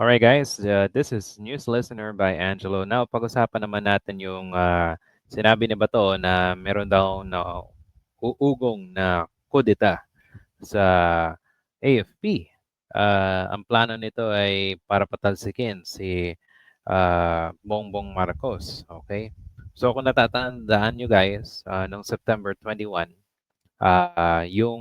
Alright guys, uh, this is News Listener by Angelo. Now, pag-usapan naman natin yung uh, sinabi ni Bato na meron daw na uugong na kudeta sa AFP. Uh, ang plano nito ay para patalsikin si uh, Bongbong Marcos. Okay? So kung natatandaan nyo guys, uh, noong September 21, uh, yung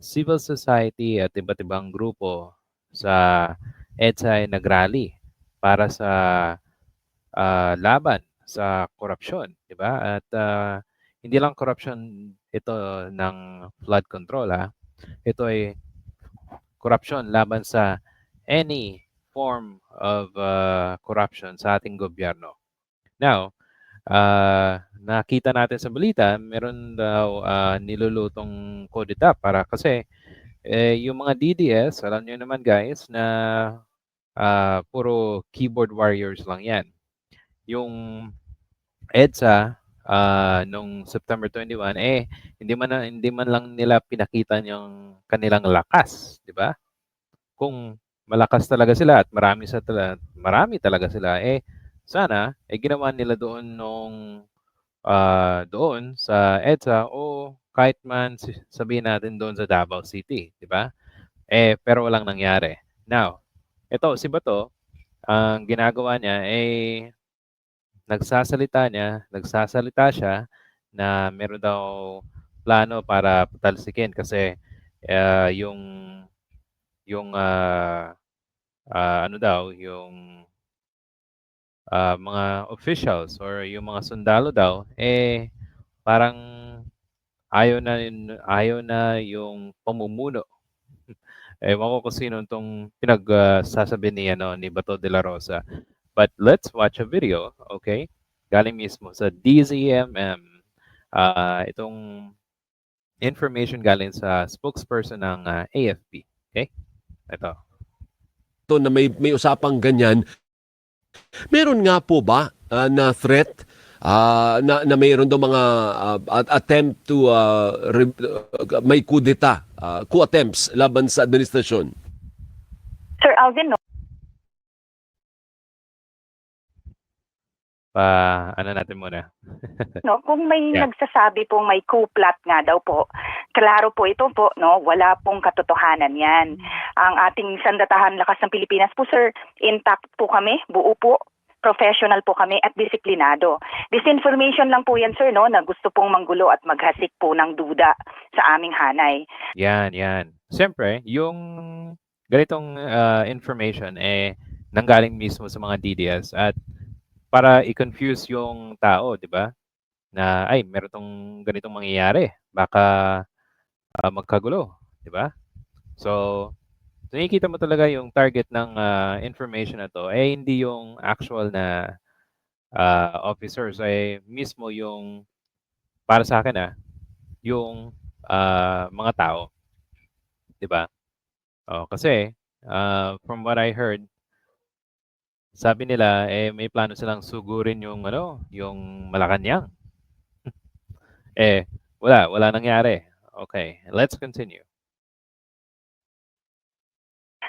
civil society at iba't ibang grupo sa EDSA ay nagrally para sa uh, laban sa korupsyon, di ba? At uh, hindi lang korupsyon ito ng flood control ha. Ito ay korupsyon laban sa any form of uh, corruption sa ating gobyerno. Now, uh, nakita natin sa balita, meron daw uh, nilulutong kodita para kasi eh, yung mga DDS, alam niyo naman guys, na uh, puro keyboard warriors lang yan. Yung EDSA, uh, nung September 21, eh, hindi man, hindi man lang nila pinakita yung kanilang lakas, di ba? Kung malakas talaga sila at marami sa marami talaga sila, eh, sana, eh, ginawa nila doon nung, uh, doon sa EDSA o kahit man sabihin natin doon sa Davao City, di ba? Eh, pero walang nangyari. Now, ito, si Bato, ang ginagawa niya, eh, nagsasalita niya, nagsasalita siya na meron daw plano para patalsikin kasi uh, yung yung uh, uh, ano daw, yung uh, mga officials or yung mga sundalo daw, eh, parang ayaw na, ayaw na yung pamumuno. Ewan ko kung sino itong pinagsasabi uh, ni, ano, ni Bato de la Rosa. But let's watch a video, okay? Galing mismo sa DZMM. Uh, itong information galing sa spokesperson ng uh, AFP. Okay? Ito. Ito na may, may usapang ganyan. Meron nga po ba uh, na threat uh, na, na mayroon daw mga uh, attempt to uh, re, may kudeta, uh, coup attempts laban sa administrasyon? Sir Alvin, no? Pa ano natin muna. no, kung may Yeah. nagsasabi pong may coup plot nga daw po, klaro po ito po, no, wala pong katotohanan 'yan. Ang ating sandatahan lakas ng Pilipinas po, sir, intact po kami, buo po. Professional po kami at disiplinado. Disinformation lang po yan, sir, no, na gusto pong manggulo at maghasik po ng duda sa aming hanay. Yan, yan. Siyempre, yung ganitong ah, information eh nanggaling mismo sa mga DDS at para i-confuse yung tao, 'di ba? Na ay meron tong ganitong mangyayari. Baka ah, magkagulo, 'di ba? So, nakikita mo talaga yung target ng ah, information na to eh hindi yung actual na ah, officers ay mismo yung para sa akin ah, yung ah, mga tao. 'Di ba? Oh, kasi ah, from what I heard, sabi nila eh may plano silang sugurin yung ano, yung Malacanang. eh wala, wala nangyari. Okay, let's continue.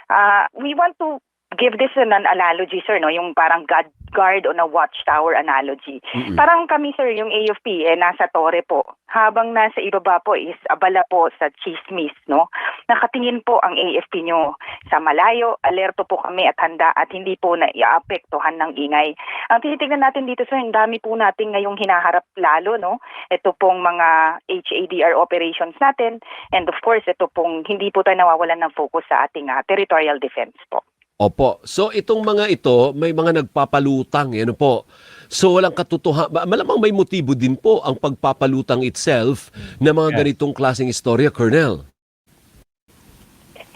Uh, we want to give this an analogy, sir, no? Yung parang God, guard on a watchtower analogy. Mm-mm. Parang kami, sir, yung AFP, eh, nasa tore po. Habang nasa ibaba po is abala po sa chismis, no? Nakatingin po ang AFP nyo sa malayo, alerto po kami at handa at hindi po na iapektuhan ng ingay. Ang tinitingnan natin dito, sir, ang dami po natin ngayong hinaharap lalo, no? Ito pong mga HADR operations natin and of course, ito pong hindi po tayo nawawalan ng focus sa ating ah, territorial defense po. Opo. So itong mga ito, may mga nagpapalutang, ano po. So walang katotohanan, malamang may motibo din po ang pagpapalutang itself ng mga ganitong klaseng istorya, Colonel.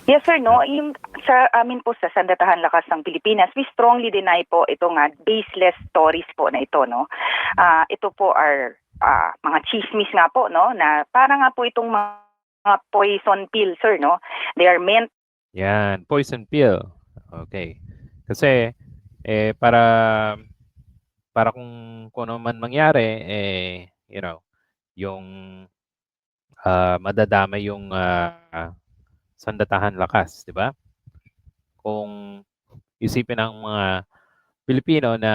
Yes sir, no. Yung sa amin po sa Sandatahan Lakas ng Pilipinas, we strongly deny po ito nga baseless stories po na ito, no. Ah, ito po are ah, mga chismis nga po, no, na para nga po itong mga poison pill, sir, no. They are meant Yan, poison pill. Okay. Kasi eh para para kung kung ano man mangyari eh you know, yung ah, madadamay yung ah, sandatahan lakas, di ba? Kung isipin ng mga Pilipino na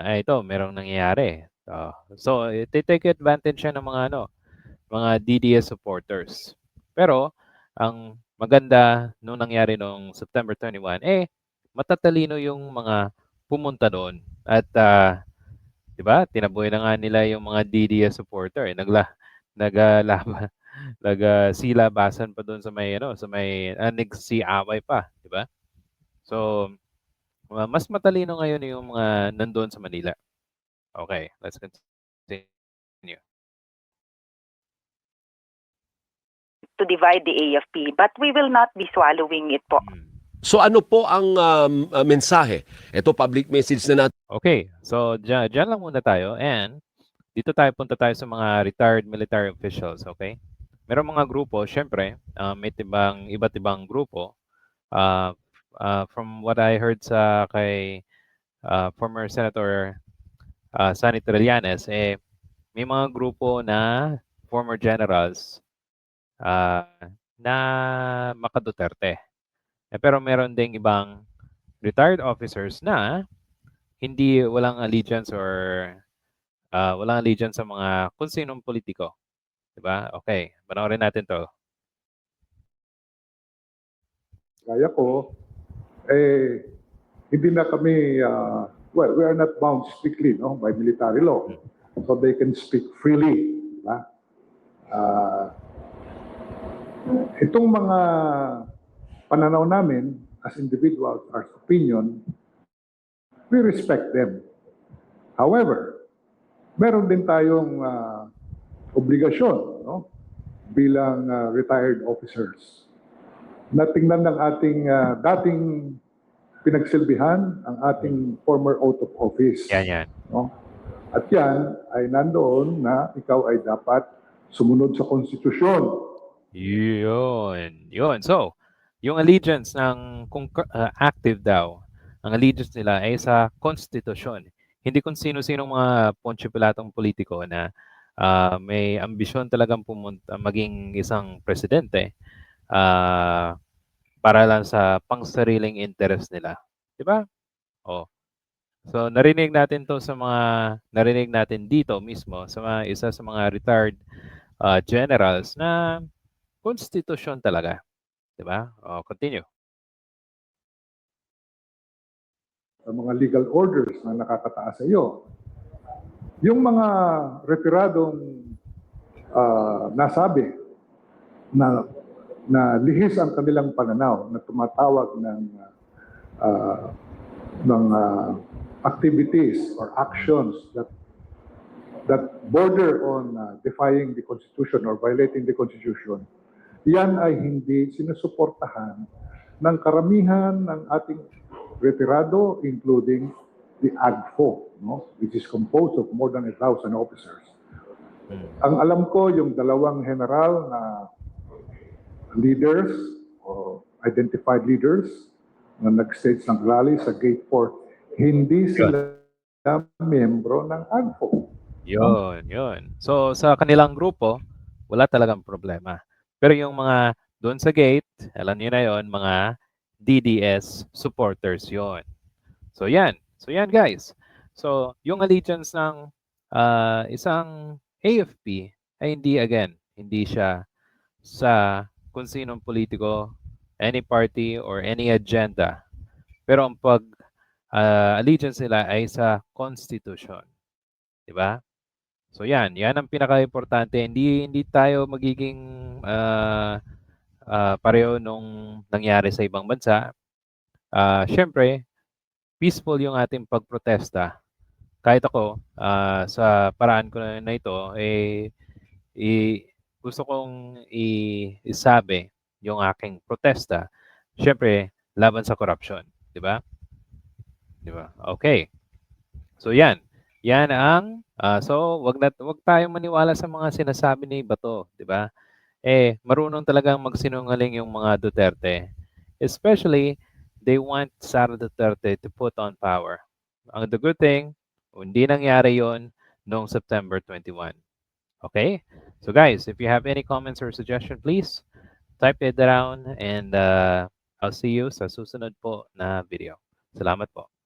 ay ito merong nangyayari. Oh, so take advantage siya ng mga ano, mga DDS supporters. Pero ang maganda nung nangyari nung September 21 eh matatalino yung mga pumunta doon at ah, 'di ba? Tinaboy na nga nila yung mga DDS supporter eh. Nagla naglalaban nagsilabasan pa doon sa may ano, sa may uh, nagsiaway pa, 'di ba? So ma- mas matalino ngayon yung mga nandoon sa Manila. Okay, let's continue. To divide the AFP, but we will not be swallowing it po. So ano po ang um, uh, mensahe? Ito public message na natin. Okay, so dyan, dyan lang muna tayo and dito tayo punta tayo sa mga retired military officials, okay? Merong mga grupo, syempre, uh, may tibang, iba't ibang grupo. Uh, uh, from what I heard sa kay uh, former Senator uh, Sonny Trillanes, eh, may mga grupo na former generals uh, na Maka Duterte. Eh, pero meron ding ibang retired officers na hindi walang allegiance or ah, walang allegiance sa mga kung sinong politiko. 'Di ba? Okay, panoorin natin 'to. Kaya ko, eh, hindi na kami, ah, well, we are not bound strictly no, by military law. So they can speak freely. Diba? Ah, itong mga pananaw namin as individuals, our opinion, we respect them. However, meron din tayong ah, obligasyon no, bilang ah, retired officers na tingnan ng ating ah, dating pinagsilbihan ang ating former oath of office. Yan yan. No? At yan ay nandoon na ikaw ay dapat sumunod sa konstitusyon. Yun. Yun. So, yung allegiance ng kung ah, active daw, ang allegiance nila ay sa konstitusyon. Hindi kung sino-sinong mga Poncio Pilatong politiko na ah, may ambisyon talagang pumunta maging isang presidente ah, para lang sa pangsariling interest nila. 'Di ba? Oh. So narinig natin 'to sa mga narinig natin dito mismo sa mga isa sa mga retired ah, generals na konstitusyon talaga. 'Di ba? Oh, continue. sa mga legal orders na nakakataas sa iyo. Yung mga retiradong ah, nasabi na na lihis ang kanilang pananaw na tumatawag ng ah, ng ah, activities or actions that that border on ah, defying the constitution or violating the constitution yan ay hindi sinusuportahan ng karamihan ng ating retirado, including the AGFO, no? which is composed of more than a thousand officers. Ang alam ko, yung dalawang general na leaders o identified leaders na nag-stage ng rally sa Gate 4, hindi sila membro ng AGFO. Yun, yun. So sa kanilang grupo, wala talagang problema. Pero yung mga doon sa gate, alam niyo na yon, mga DDS supporters yon. So yan. So yan guys. So yung allegiance ng ah, isang AFP ay hindi again, hindi siya sa kung sinong politiko, any party or any agenda. Pero ang pag ah, allegiance nila ay sa constitution. 'Di ba? So yan, yan ang pinaka-importante. Hindi hindi tayo magiging ah, ah, pareho nung nangyari sa ibang bansa. Ah, syempre, peaceful yung ating pagprotesta. Kahit ako, ah, sa paraan ko na, na ito, eh, i, gusto kong isabi yung aking protesta. Syempre, laban sa corruption. Di ba? Di ba? Okay. So yan. Yan ang ah, so wag na wag tayong maniwala sa mga sinasabi ni Bato, 'di ba? Eh marunong talagang magsinungaling yung mga Duterte. Especially they want Sara Duterte to put on power. Ang the good thing, hindi nangyari 'yon noong September 21. Okay? So guys, if you have any comments or suggestion, please type it down and uh, I'll see you sa susunod po na video. Salamat po.